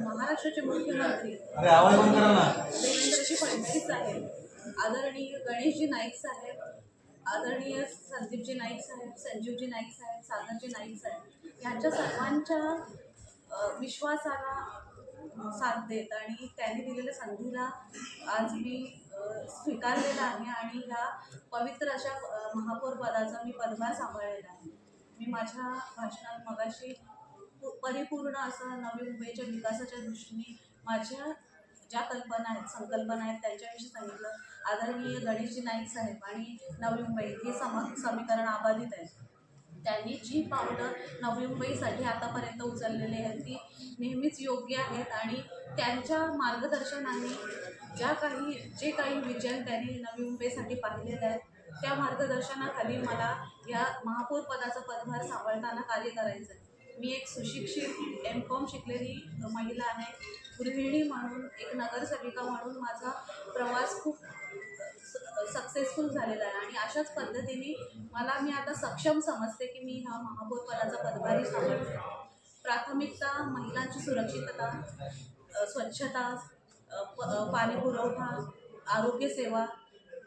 महाराष्ट्राचे मुख्यमंत्री देवेंद्रजी फडणवीस आदरणीय गणेशजी नाईक साहेब आदरणीय संदीपजी नाईक साहेब संजीवजी नाईक साहेब सागरजी नाईक साहेब यांच्या सर्वांच्या विश्वासाला साथ देत आणि त्यांनी दिलेल्या संधीला आज मी स्वीकारलेला आहे आणि ह्या पवित्र अशा महापौर पदाचा मी पदभार सांभाळलेला आहे. मी माझ्या भाषणात मगाशी परिपूर्ण असं नवी मुंबईच्या विकासाच्या दृष्टीने माझ्या ज्या कल्पना आहेत संकल्पना आहेत त्यांच्याविषयी सांगितलं. आदरणीय गणेशजी नाईक साहेब आणि नवी मुंबई हे सम समीकरण आबाधित आहे त्यांनी जी पावलं नवी मुंबईसाठी आतापर्यंत उचललेली आहेत ती नेहमीच योग्य आहेत आणि त्यांच्या मार्गदर्शनाने ज्या काही जे काही विजन त्यांनी नवी मुंबईसाठी पाहिलेले आहेत त्या मार्गदर्शनाखाली मला या महापौर पदाचा पदभार सांभाळताना कार्य करायचं आहे मी एक सुशिक्षित एम कॉम शिकलेली महिला आहे गृहिणी म्हणून एक नगरसेविका म्हणून माझा प्रवास खूप सक्सेसफुल झालेला आहे. आणि अशाच पद्धतीने मला मी आता सक्षम समजते की मी हा महापौर पदाचा पदभारी सांभाळते प्राथमिकता महिलांची सुरक्षितता स्वच्छता प- पाणी पुरवठा आरोग्यसेवा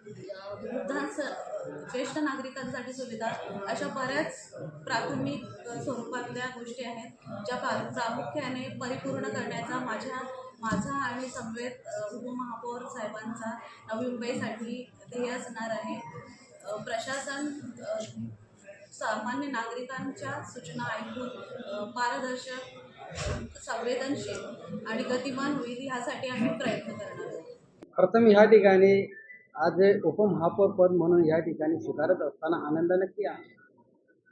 वृद्धांचं वृद्धांस ज्येष्ठ नागरिकांसाठी सुविधा अशा बऱ्याच प्राथमिक स्वरूपातल्या गोष्टी आहेत ज्या प्रा- प्रामुख्याने परिपूर्ण करण्याचा माझ्या माझा आणि समवेत उपमहापौर साहेबांचा नवी मुंबईसाठी ध्येय असणार आहे. प्रशासन सामान्य नागरिकांच्या सूचना ऐकून पारदर्शक संवेदनशील आणि गतिमान होईल ह्यासाठी आम्ही प्रयत्न करणार आहोत. प्रथम ह्या ठिकाणी आज उपमहापौर पद म्हणून या ठिकाणी स्वीकारत असताना आनंद नक्की आहे.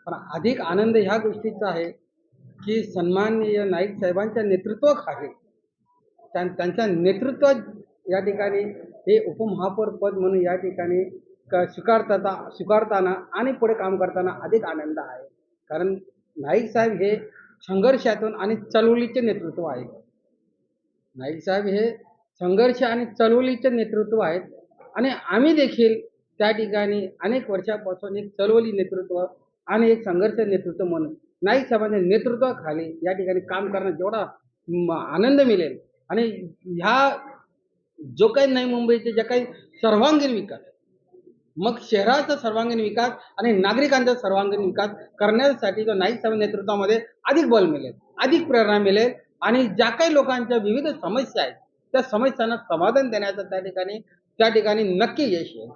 पण अधिक आनंद ह्या गोष्टीचा आहे की सन्माननीय नाईक साहेबांच्या नेतृत्वाखाली त्यां त्यांच्या नेतृत्व या ठिकाणी हे उपमहापौर पद म्हणून या ठिकाणी क स्वीकारता स्वीकारताना आणि पुढे काम करताना अधिक आनंद आहे. कारण नाईक साहेब हे संघर्षातून आणि चळवळीचे नेतृत्व आहे नाईक साहेब हे संघर्ष आणि चळवळीचे नेतृत्व आहेत. आणि आम्ही देखील त्या ठिकाणी अनेक वर्षापासून एक चळवली नेतृत्व आणि एक संघर्ष नेतृत्व म्हणून नाईक साहेबांच्या नेतृत्वाखाली या ठिकाणी काम करणं जेवढा म- आनंद मिळेल आणि ह्या जो काही नाही मुंबईचे जे काही सर्वांगीण विकास मग शहराचा सर्वांगीण विकास आणि नागरिकांचा सर्वांगीण विकास करण्यासाठी जो नाईक साहेब नेतृत्वामध्ये अधिक बल मिळेल अधिक प्रेरणा मिळेल आणि ज्या काही लोकांच्या विविध समस्या आहेत त्या समस्यांना समाधान देण्याचा त्या ठिकाणी त्या ठिकाणी नक्की यश येईल